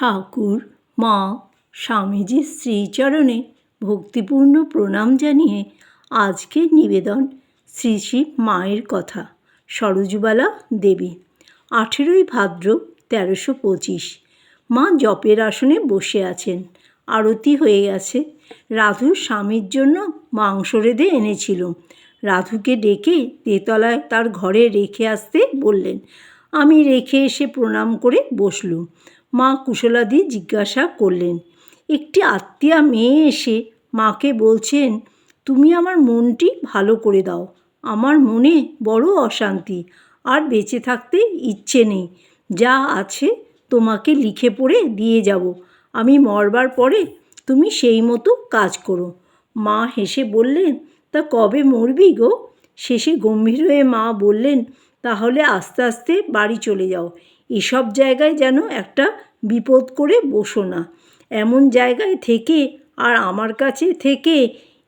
ঠাকুর, মা স্বামীজির শ্রীচরণে ভক্তিপূর্ণ প্রণাম জানিয়ে আজকের নিবেদন শ্রী শ্রী মায়ের কথা, সরোজবালা দেবী, আঠেরোই ভাদ্র তেরোশো পঁচিশ। মা জপের আসনে বসে আছেন, আরতি হয়ে গেছে। রাধুর স্বামীর জন্য মাংস রেঁধে এনেছিল। রাধুকে ডেকে তেতলায় তার ঘরে রেখে আসতে বললেন, আমি রেখে এসে প্রণাম করে বসলুম। মা কুশলাদি জিজ্ঞাসা করলেন, একটি আত্মীয়া মেয়ে এসে মাকে বলছেন, তুমি আমার মনটি ভালো করে দাও, আমার মনে বড় অশান্তি, আর বেঁচে থাকতে ইচ্ছে নেই, যা আছে তোমাকে লিখে পড়ে দিয়ে যাব, আমি মরবার পরে তুমি সেই মতো কাজ করো। মা হেসে বললেন, তা কবে মরবি গো? শেষে গম্ভীর হয়ে মা বললেন, তাহলে আস্তে আস্তে বাড়ি চলে যাও এসব জায়গায় যেন একটা বিপদ করে বসো না। এমন জায়গায় থেকে আর আমার কাছে থেকে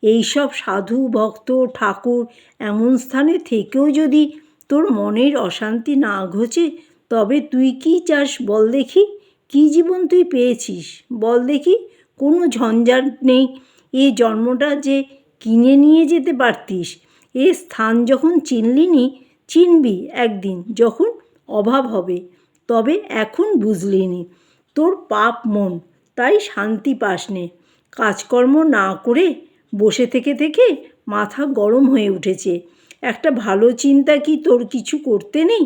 এইসব সাধু, ভক্ত, ঠাকুর এমন স্থানে থেকেও যদি তোর মনের অশান্তি না ঘোচে, তবে তুই কি চাস বল দেখি? কী জীবন তুই পেয়েছিস? বল দেখি, কোনো ঝঞ্ঝাট নেই। এ জন্মটা যে কিনে নিয়ে যেতে পারতিস? এ স্থান যখন চিনলি নি চিনবি একদিন, যখন অভাব হবে। তবে এখন বুঝলি নি। তোর পাপ মন, তাই শান্তি পাস নে। কাজকর্ম না করে বসে থেকে থেকে মাথা গরম হয়ে উঠেছে। একটা ভালো চিন্তা কি তোর কিছু করতে নেই?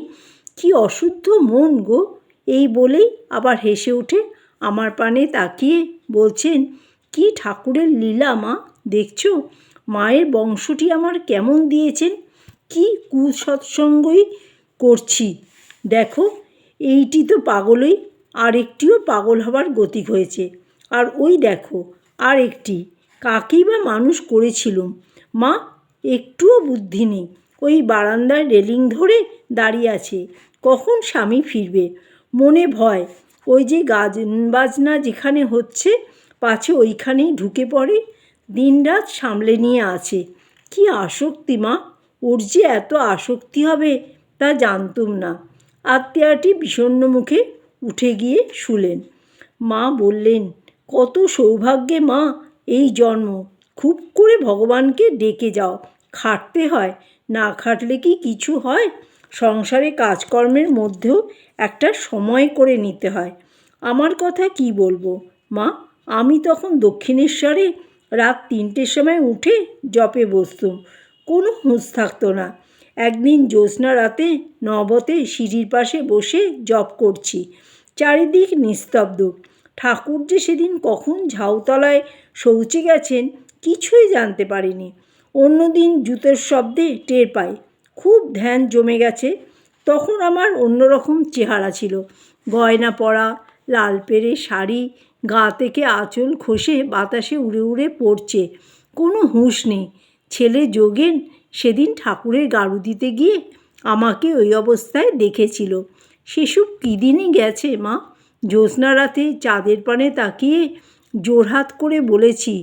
কি অশুদ্ধ মন গো। এই বলেই আবার হেসে উঠে আমার পানে তাকিয়ে বলছেন, কি ঠাকুরের লীলা মা, দেখছ? মায়ের বংশটি আমার কেমন দিয়েছেন? কি কুসৎসঙ্গই করছি। দেখো এইটি তো পাগলই, আরেকটিও পাগল হবার গতিক হয়েছে। আর ওই দেখো আর একটি কাকেই বা মানুষ করেছিলুম? মা, একটুও বুদ্ধি নেই। ওই বারান্দার রেলিং ধরে দাঁড়িয়ে আছে। কখন স্বামী ফিরবে? মনে ভয়। ওই যে গাজ বাজনা যেখানে হচ্ছে, পাছে ওইখানেই ঢুকে পড়ে। দিনরাত সামলে নিয়ে আছে। কি আসক্তি মা! ওর যে এত আসক্তি হবে, তা জানতুম না। আত্মীয়াটি বিষণ্ণ মুখে উঠে গিয়ে শুলেন। মা বললেন, কত সৌভাগ্যে মা, এই জন্ম। খুব করে ভগবানকে ডেকে যাও। খাটতে হয়, না খাটলে কি কিছু হয়? সংসারে কাজকর্মের মধ্যেও একটা সময় করে নিতে হয়। আমার কথা কি বলব? মা, আমি তখন দক্ষিণেশ্বরে রাত তিনটের সময় উঠে জপে বসতুম। কোনো হুঁশ থাকতো না। একদিন জ্যোৎস্না রাতে নবতে সিঁড়ির পাশে বসে জপ করছি। চারিদিক নিস্তব্ধ। ঠাকুর যে সেদিন কখন ঝাউতলায় শৌচে গেছেন কিছুই জানতে পারিনি। অন্যদিন জুতোর শব্দে টের পাই। খুব ধ্যান জমে গেছে। তখন আমার অন্যরকম চেহারা ছিল। গয়না পরা, লাল পেরে শাড়ি, গা থেকে আঁচল খসে বাতাসে উড়ে উড়ে পড়ছে। কোনো হুঁশ নেই। ছেলে যোগেন সেদিন ঠাকুরের গাড়ু দিতে গিয়ে আমাকে ওই অবস্থায় দেখেছিল। সেসব কী দিনই গেছে, মা? জ্যোৎস্না রাতে চাঁদের পানে তাকিয়ে জোরহাত করে বলেছি,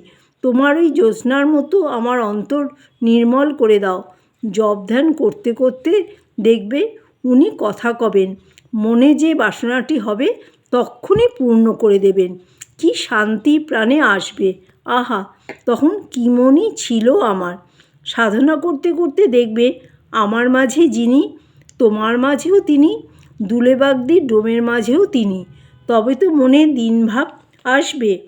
তোমার ওই জ্যোৎস্নার মতো আমার অন্তর নির্মল করে দাও। জব ধ্যান করতে করতে দেখবে উনি কথা কবেন। মনে যে বাসনাটি হবে তক্ষুনি পূর্ণ করে দেবেন। কি শান্তি প্রাণে আসবে। আহা, তখন কি মনই ছিল আমার। সাধনা করতে করতে দেখবে আমার মাঝে যিনি, তোমার মাঝেও তিনি দুলেবাগদির ডোমের মাঝেও তিনি। তবে তো মনে দিনভাব আসবে।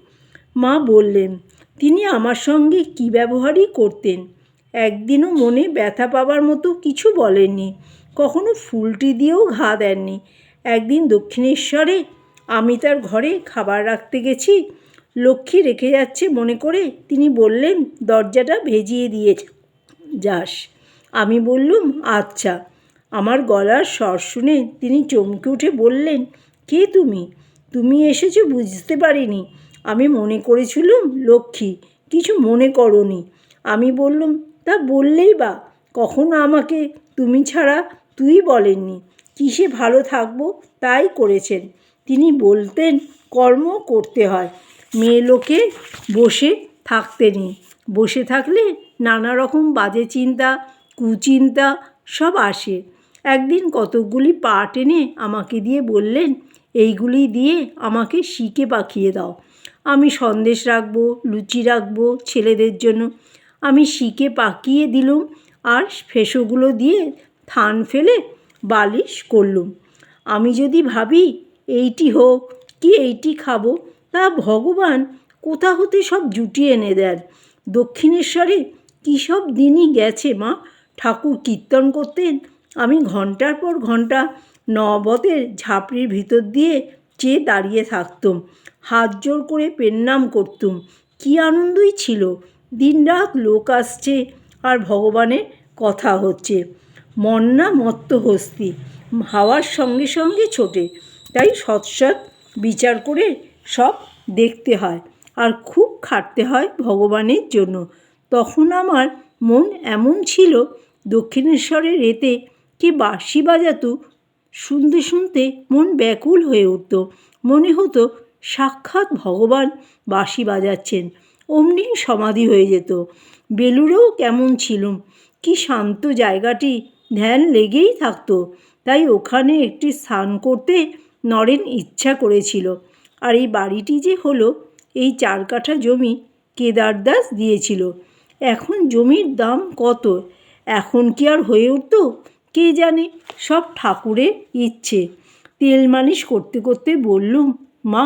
মা বললেন, তিনি আমার সঙ্গে কী ব্যবহারই করতেন? একদিনও মনে ব্যথা পাবার মতো কিছু বলেননি। কখনো ফুলটি দিয়েও ঘা দেননি। একদিন দক্ষিণেশ্বরে আমি তার ঘরে খাবার রাখতে গেছি। লক্ষ্মী রেখে যাচ্ছে মনে করে। তিনি বললেন, দরজাটা ভেজিয়ে দিয়ে যাস। আমি বললুম আচ্ছা। আমার গলার স্বর শুনে তিনি চমকে উঠে বললেন, কে তুমি? তুমি এসেছ বুঝতে পারিনি। আমি মনে করেছিলুম, লক্ষ্মী, কিছু মনে করনি। আমি বললুম, তা বললেই বা, কখনো আমাকে তুমি ছাড়া তুই বলেননি। কিসে ভালো থাকব তাই করেছেন। তিনি বলতেন, কর্ম করতে হয়, মেয়ে লোকে বসে থাকতে নেই। বসে থাকলে নানা রকম বাজে চিন্তা, কুচিন্তা সব আসে। একদিন কতকগুলি পা টেনে আমাকে দিয়ে বললেন, এইগুলি দিয়ে আমাকে শিকে পাকিয়ে দাও। আমি সন্দেশ রাখব, লুচি রাখব ছেলেদের জন্য। আমি শিকে পাকিয়ে দিলুম আর ফেসোগুলো দিয়ে থান ফেলে বালিশ করলুম। আমি যদি ভাবি এইটি হোক, কি এইটি খাব, তা ভগবান কোথা হতে সব জুটিয়ে এনে দেন? দক্ষিণেশ্বরে কী সব দিনই গেছে মা? ঠাকুর কীর্তন করতেন। আমি ঘণ্টার পর ঘণ্টা নবতের ঝাঁপড়ির ভিতর দিয়ে চেয়ে দাঁড়িয়ে থাকতুম। হাত জোর করে পেন্নাম করতুম। কী আনন্দই ছিল। দিনরাত লোক আসছে আর ভগবানের কথা হচ্ছে। মন্না মত্ত হস্তি। হাওয়ার সঙ্গে সঙ্গে ছোটে। তাই সৎসৎ বিচার করে সব দেখতে হয়। আর খুব খাটতে হয় ভগবানের জন্য। তখন আমার মন এমন ছিল দক্ষিণেশ্বরের এতে কে বাঁশি বাজাতো, শুনতে শুনতে মন ব্যাকুল হয়ে উঠত। মনে হতো সাক্ষাৎ ভগবান বাঁশি বাজাচ্ছেন, অমনি সমাধি হয়ে যেত। বেলুড়েও কেমন ছিলুম কি শান্ত জায়গাটি, ধ্যান লেগেই থাকতো। তাই ওখানে একটি স্থান করতে নরেন ইচ্ছা করেছিল। আর এই বাড়িটি যে হলো এই চার কাঠা জমি কেদার দাস দিয়েছিল। এখন জমির দাম কত? এখন কি আর হয়ে উঠতো? কে জানে? সব ঠাকুরের ইচ্ছে। তেল মালিশ করতে করতে বললুম, মা,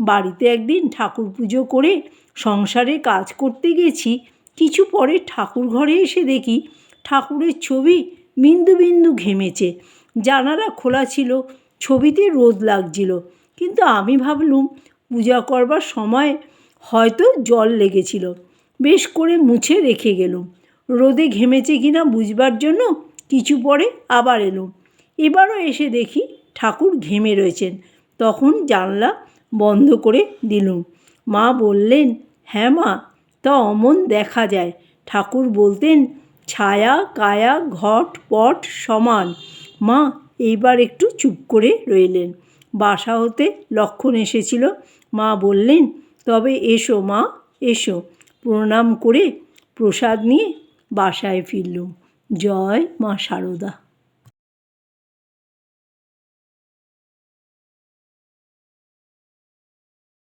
বাড়িতে একদিন ঠাকুর পুজো করে সংসারে কাজ করতে গেছি। কিছু পরে ঠাকুর ঘরে এসে দেখি ঠাকুরের ছবি বিন্দু বিন্দু ঘেমেছে। জানালা খোলা ছিল, ছবিতে রোদ লাগছিল। কিন্তু আমি ভাবলুম পূজা করবার সময় হয়তো জল লেগেছিল। বেশ করে মুছে রেখে গেলুম রোদে ঘেমেছে কিনা বুঝবার জন্য কিছু পরে আবার এলুম এবারও এসে দেখি ঠাকুর ঘেমে রয়েছেন। তখন জানলা বন্ধ করে দিলুম। মা বললেন হ্যাঁ মা, তা অমন দেখা যায়। ঠাকুর বলতেন, ছায়া, কায়া, ঘট, পট সমান। মা, এইবার একটু চুপ করে রইলেন। বাসা হতে লক্ষণ এসেছিল মা বললেন, তবে এসো মা, এসো। প্রণাম করে প্রসাদ নিয়ে বাসায় ফিরলুম। জয় মা সারদা।